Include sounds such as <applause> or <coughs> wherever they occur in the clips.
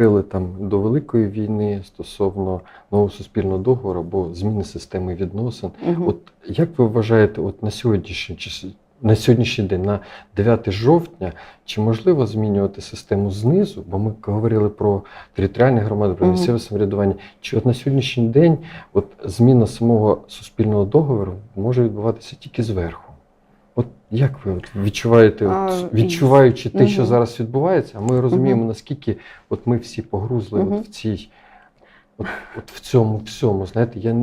говорили там до Великої війни стосовно нового суспільного договору або зміни системи відносин. Мгм. От як ви вважаєте, от на сьогоднішній час, на сьогоднішній день, на 9 жовтня, чи можливо змінювати систему знизу? Бо ми говорили про територіальні громади, про місцеве самоврядування. Чи от на сьогоднішній день от зміна самого суспільного договору може відбуватися тільки зверху? Як ви от відчуваєте, от, відчуваючи те, що зараз відбувається, ми розуміємо, наскільки от ми всі погрузли от в цій. От, от в цьому всьому, знаєте, я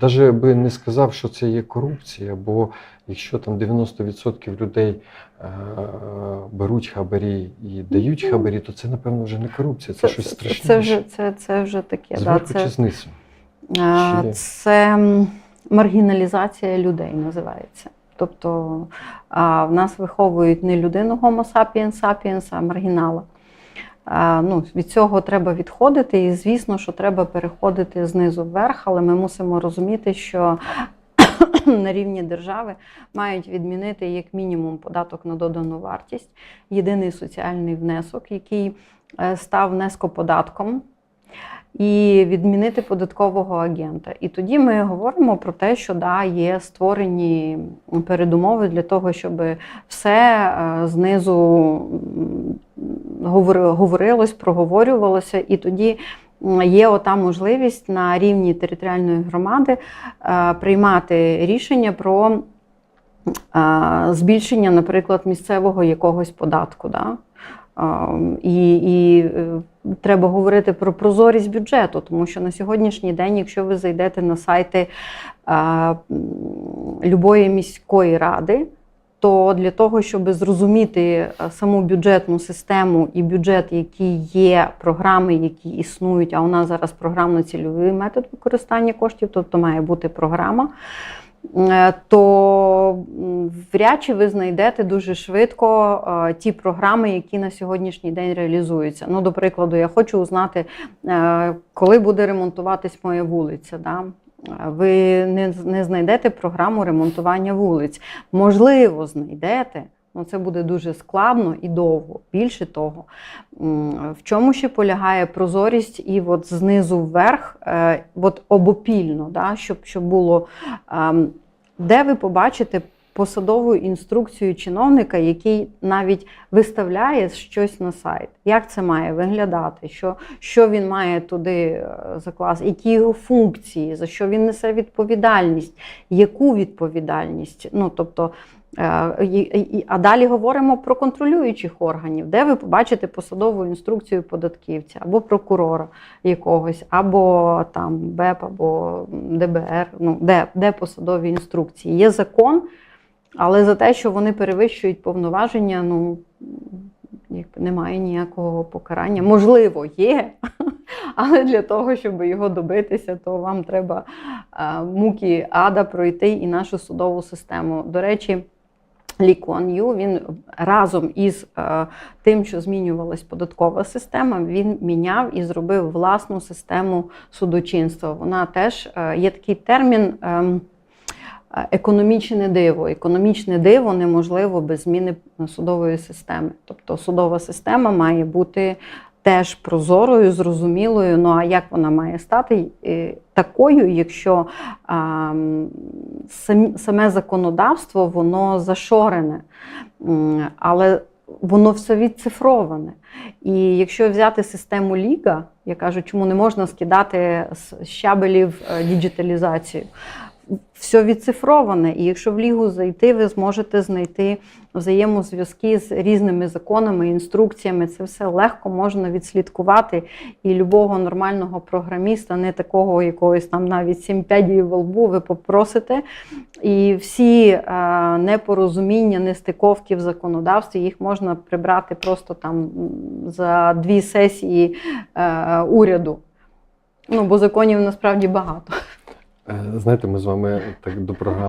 навіть би не сказав, що це є корупція, бо якщо там 90% людей е, беруть хабарі і дають хабарі, то це, напевно, вже не корупція, це, щось страшніше. це вже це, це вже таке. Да, це, чи знизу? Це маргіналізація людей називається. Тобто а, в нас виховують не людину Homo sapiens sapiens, а маргінала. А, Ну, від цього треба відходити, і звісно, що треба переходити знизу вверх, але ми мусимо розуміти, що <coughs> на рівні держави мають відмінити як мінімум податок на додану вартість, єдиний соціальний внесок, який е, став внескоподатком і відмінити податкового агента. І тоді ми говоримо про те, що да, є створені передумови для того, щоб все е, знизу говорилось, проговорювалося, і тоді. Є ота можливість на рівні територіальної громади е, приймати рішення про е, збільшення, наприклад, місцевого якогось податку. Да? І, і е, треба говорити про прозорість бюджету, тому що на сьогоднішній день, якщо ви зайдете на сайти любої міської ради, то для того, щоб зрозуміти е, саму бюджетну систему і бюджет, які є, програми, які існують, а у нас зараз програмно-цільовий метод використання коштів, тобто має бути програма. Е, То в чи ви знайдете дуже швидко е, ті програми, які на сьогоднішній день реалізуються. Ну, до прикладу, я хочу узнати, е, коли буде ремонтуватись моя вулиця. Да? Ви не, не знайдете програму ремонтування вулиць. Можливо, знайдете. Ну, це буде дуже складно і довго. Більше того, в чому ще полягає прозорість і от знизу вверх, е, от обопільно, да, щоб, щоб було, ем, де ви побачите посадову інструкцію чиновника, який навіть виставляє щось на сайт. Як це має виглядати? Що, що він має туди е, закласти, які його функції, за що він несе відповідальність, яку відповідальність? Ну, тобто, Е, А далі говоримо про контролюючих органів, де ви побачите посадову інструкцію податківця або прокурора якогось, або там БЕП, або ДБР. Ну, де, де посадові інструкції? Є закон, але за те, що вони перевищують повноваження, ну якби немає ніякого покарання. Можливо, є, <laughs> але для того, щоб його добитися, то вам треба е, муки ада пройти і нашу судову систему. До речі. Лі Куан Ю, він разом із е, тим, що змінювалась податкова система, він міняв і зробив власну систему судочинства. Вона теж е, є такий термін. е, Економічне диво. Економічне диво неможливо без зміни судової системи. Тобто судова система має бути теж прозорою, зрозумілою. Ну а як вона має стати такою, якщо а, саме законодавство воно зашорене, але воно все відцифроване. І якщо взяти систему Ліга, я кажу, чому не можна скидати з щабелів е, діджиталізацію. Все відцифроване, і якщо в лігу зайти, ви зможете знайти взаємозв'язки з різними законами, інструкціями. Це все легко можна відслідкувати. І любого нормального програміста, не такого якогось там навіть сімпядії в лбу, ви попросите. І всі е, непорозуміння, нестиковки в законодавстві, їх можна прибрати просто там за дві сесії е, уряду. Ну, бо законів насправді багато. Е, Знаєте, ми з вами так до програми.